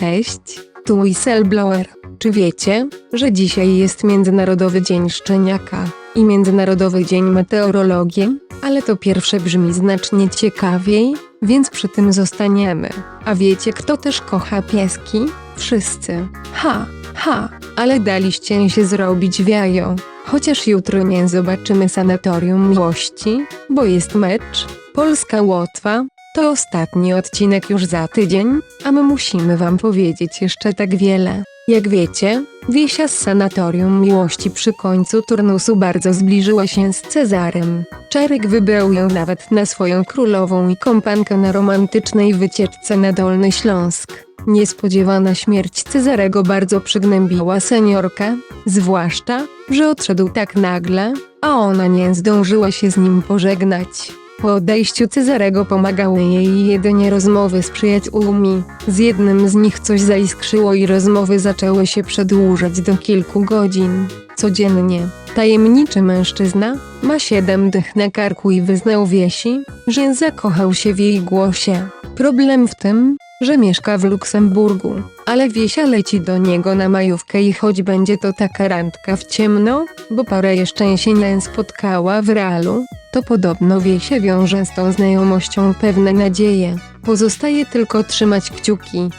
Cześć, tu Whistleblower. Czy wiecie, że dzisiaj jest Międzynarodowy Dzień Szczeniaka i Międzynarodowy Dzień Meteorologii? Ale to pierwsze brzmi znacznie ciekawiej, więc przy tym zostaniemy. A wiecie kto też kocha pieski? Wszyscy. Ha, ha, ale daliście się zrobić wiajo. Chociaż jutro nie zobaczymy Sanatorium Miłości, bo jest mecz, Polska-Łotwa, to ostatni odcinek już za tydzień, a my musimy wam powiedzieć jeszcze tak wiele. Jak wiecie, Wiesia z Sanatorium Miłości przy końcu turnusu bardzo zbliżyła się z Cezarem. Czarek wybrał ją nawet na swoją królową i kompankę na romantycznej wycieczce na Dolny Śląsk. Niespodziewana śmierć Cezarego bardzo przygnębiła seniorkę, zwłaszcza, że odszedł tak nagle, a ona nie zdążyła się z nim pożegnać. Po odejściu Cezarego pomagały jej jedynie rozmowy z przyjaciółmi. Z jednym z nich coś zaiskrzyło i rozmowy zaczęły się przedłużać do kilku godzin. Codziennie. Tajemniczy mężczyzna ma siedem dych na karku i wyznał Wiesi, że zakochał się w jej głosie. Problem w tym, że mieszka w Luksemburgu, ale Wiesia leci do niego na majówkę i choć będzie to taka randka w ciemno, bo parę jeszcze się nie spotkała w realu, to podobno Wiesia wiąże z tą znajomością pewne nadzieje. Pozostaje tylko trzymać kciuki.